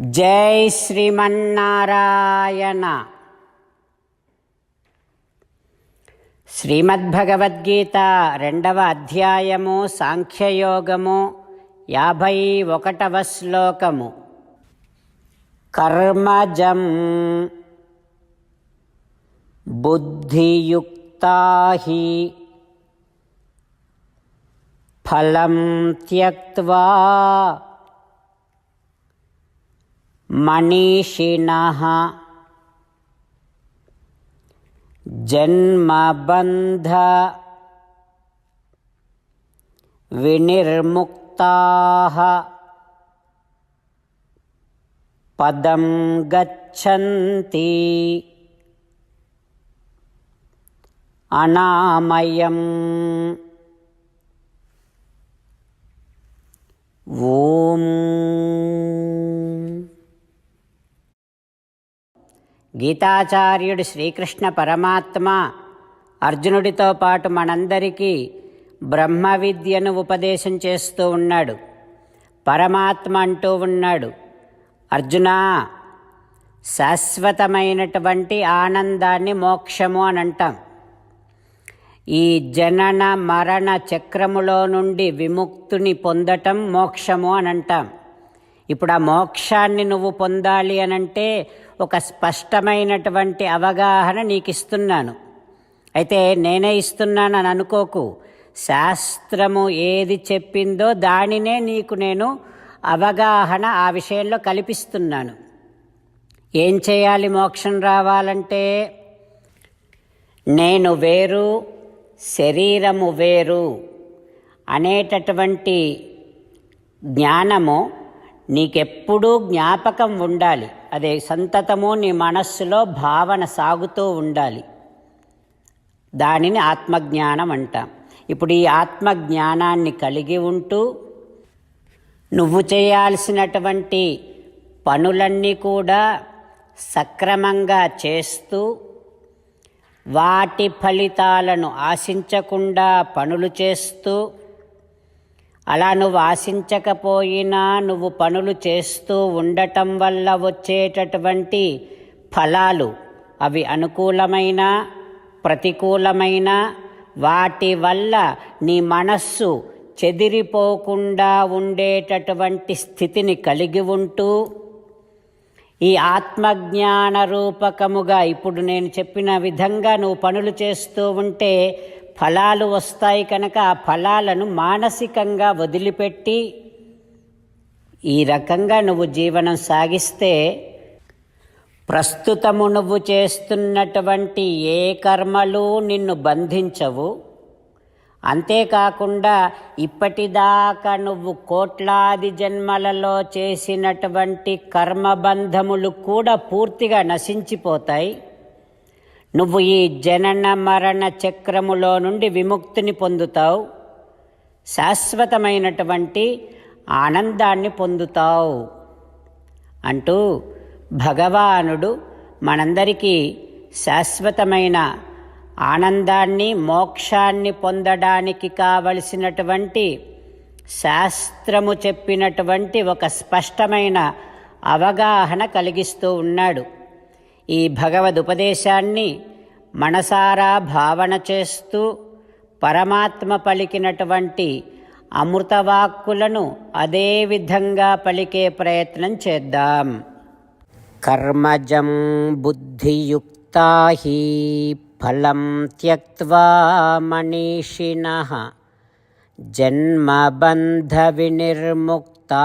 జై శ్రీమన్నారాయణ. శ్రీమద్భగవద్గీత రెండవ అధ్యాయము సాంఖ్యయోగము యాభై ఒకటవ శ్లోకము. కర్మజం బుద్ధియుక్తాహి ఫలం త్యక్వా मनीषिणः जन्मबन्ध विनिर्मुक्ताः पदं गच्छन्ति अनामयम् ॐ గీతాచార్యుడు శ్రీకృష్ణ పరమాత్మ అర్జునుడితో పాటు మనందరికీ బ్రహ్మ విద్యను ఉపదేశం చేస్తూ ఉన్నాడు. పరమాత్మ అంటూ ఉన్నాడు. అర్జున శాశ్వతమైనటువంటి ఆనందాన్ని మోక్షము అని అంటాం. ఈ జనన మరణ చక్రములో నుండి విముక్తుని పొందటం మోక్షము అని అంటాం. ఇప్పుడు ఆ మోక్షాన్ని నువ్వు పొందాలి అనంటే ఒక స్పష్టమైనటువంటి అవగాహన నీకు ఇస్తున్నాను అయితే నేనే ఇస్తున్నాను అని అనుకోకు. శాస్త్రము ఏది చెప్పిందో దానినే నీకు నేను అవగాహన ఆ విషయంలో కల్పిస్తున్నాను. ఏం చేయాలి మోక్షం రావాలంటే? నేను వేరు శరీరము వేరు అనేటటువంటి జ్ఞానము నీకెప్పుడూ జ్ఞాపకం ఉండాలి. అదే సంతతము నీ మనస్సులో భావన సాగుతూ ఉండాలి. దానిని ఆత్మజ్ఞానం అంటాం. ఇప్పుడు ఈ ఆత్మజ్ఞానాన్ని కలిగి ఉంటూ నువ్వు చేయాల్సినటువంటి పనులన్నీ కూడా సక్రమంగా చేస్తూ వాటి ఫలితాలను ఆశించకుండా పనులు చేస్తూ అలా నువ్వు ఆశించకపోయినా నువ్వు పనులు చేస్తూ ఉండటం వల్ల వచ్చేటటువంటి ఫలాలు అవి అనుకూలమైన ప్రతికూలమైన వాటి వల్ల నీ మనస్సు చెదిరిపోకుండా ఉండేటటువంటి స్థితిని కలిగి ఉంటూ ఈ ఆత్మజ్ఞాన రూపకముగా ఇప్పుడు నేను చెప్పిన విధంగా నువ్వు పనులు చేస్తూ ఉంటే ఫలాలు వస్తాయి కనుక ఆ ఫలాలను మానసికంగా వదిలిపెట్టి ఈ రకంగా నువ్వు జీవనం సాగిస్తే ప్రస్తుతము నువ్వు చేస్తున్నటువంటి ఏ కర్మలు నిన్ను బంధించవు. అంతేకాకుండా ఇప్పటిదాకా నువ్వు కోట్లాది జన్మలలో చేసినటువంటి కర్మబంధములు కూడా పూర్తిగా నశించిపోతాయి. నువ్వు ఈ జనన మరణ చక్రములో నుండి విముక్తిని పొందుతావు. శాశ్వతమైనటువంటి ఆనందాన్ని పొందుతావు. అంటూ భగవానుడు మనందరికీ శాశ్వతమైన ఆనందాన్ని మోక్షాన్ని పొందడానికి కావలసినటువంటి శాస్త్రము చెప్పినటువంటి ఒక స్పష్టమైన అవగాహన కలిగిస్తూ ఉన్నాడు. ఈ భగవదుపదేశాన్ని మనసారా భావన చేస్తూ పరమాత్మ పలికినటువంటి అమృతవాక్కులను అదే విధంగా పలికే ప్రయత్నం చేద్దాం. కర్మజం బుద్ధియుక్తా హి ఫలం త్యక్వా మనీషిణ జన్మబంధ వినిర్ముక్తా